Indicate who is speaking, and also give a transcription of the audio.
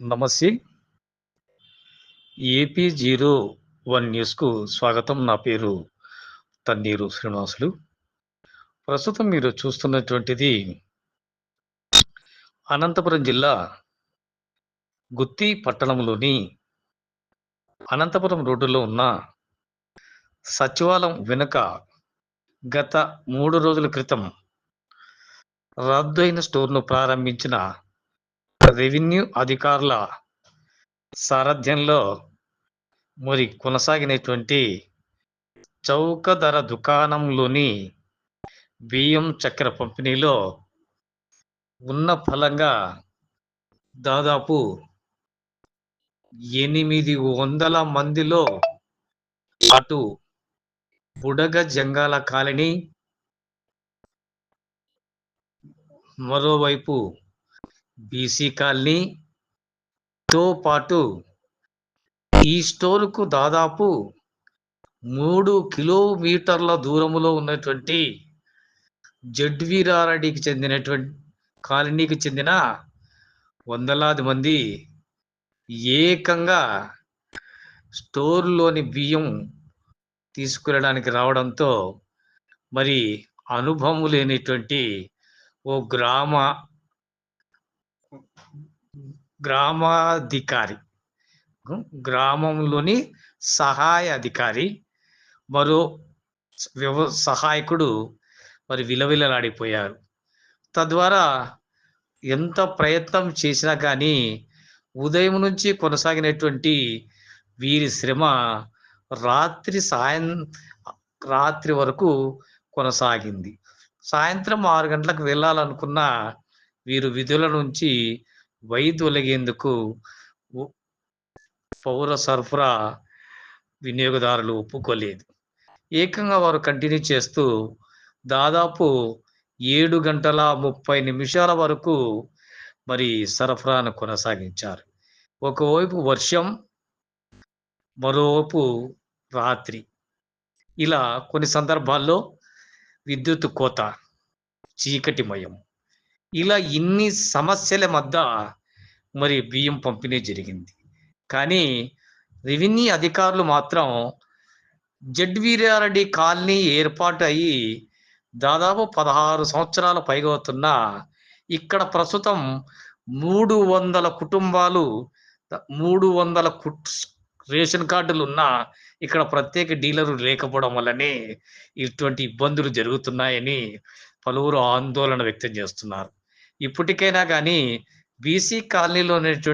Speaker 1: నమస్తే. AP zero one న్యూస్‌కు స్వాగతం. నా పేరు తన్నీరు శ్రీనివాసులు. ప్రస్తుతం మీరు చూస్తున్నటువంటిది అనంతపురం జిల్లా గుత్తి పట్టణంలోని అనంతపురం రోడ్డులో ఉన్న సచివాలయం వెనుక గత మూడు రోజుల క్రితం రద్దు అయిన స్టోర్‌ను ప్రారంభించిన రెవెన్యూ అధికారుల సారథ్యంలో మరి కొనసాగినటువంటి చౌక ధర దుకాణంలోని బియ్యం, చక్కెర పంపిణీలో ఉన్న ఫలంగా దాదాపు 800 మందిలో అటు బుడగ జంగాల కాలనీ మరోవైపు బీసీ కాలనీతో పాటు ఈ స్టోర్‌కు దాదాపు మూడు కిలోమీటర్ల దూరంలో ఉన్నటువంటి జడ్వీరారెడ్డికి చెందినటువంటి కాలనీకి చెందిన వందలాది మంది ఏకంగా స్టోర్‌లోని బియ్యం తీసుకెళ్ళడానికి రావడంతో మరి అనుభవం లేనిటువంటి ఓ గ్రామ గ్రామాధికారి గ్రామంలోని సహాయ అధికారి మరో వ్యవ సహాయకుడు మరి విలవిలలాడిపోయారు. తద్వారా ఎంత ప్రయత్నం చేసినా కానీ ఉదయం నుంచి కొనసాగినటువంటి వీరి శ్రమ రాత్రి సాయం రాత్రి వరకు కొనసాగింది. సాయంత్రం ఆరు గంటలకు వెళ్ళాలనుకున్న వీరు విధుల నుంచి వైదొలగేందుకు పౌర సరఫరా వినియోగదారులు ఒప్పుకోలేదు. ఏకంగా వారు కంటిన్యూ చేస్తూ దాదాపు ఏడు గంటల 30 నిమిషాల వరకు మరి సరఫరాను కొనసాగించారు. ఒకవైపు వర్షం, మరోవైపు రాత్రి. ఇలా కొన్ని సందర్భాల్లో విద్యుత్ కోత, చీకటిమయం. ఇలా ఇన్ని సమస్యల మధ్య మరి బియ్యం పంపిణీ జరిగింది. కానీ రెవెన్యూ అధికారులు మాత్రం జడ్వీరారెడ్డి కాలనీ ఏర్పాటు అయ్యి దాదాపు పదహారు సంవత్సరాల పైగా ఇక్కడ ప్రస్తుతం 300 కుటుంబాలు మూడు వందల కుట్ రేషన్ కార్డులున్నా ఇక్కడ ప్రత్యేక డీలరు లేకపోవడం వల్లనే ఇటువంటి ఇబ్బందులు జరుగుతున్నాయని పలువురు ఆందోళన వ్యక్తం చేస్తున్నారు. ఇప్పటికైనా కానీ బీసీ కాలనీలో ఉన్నటువంటి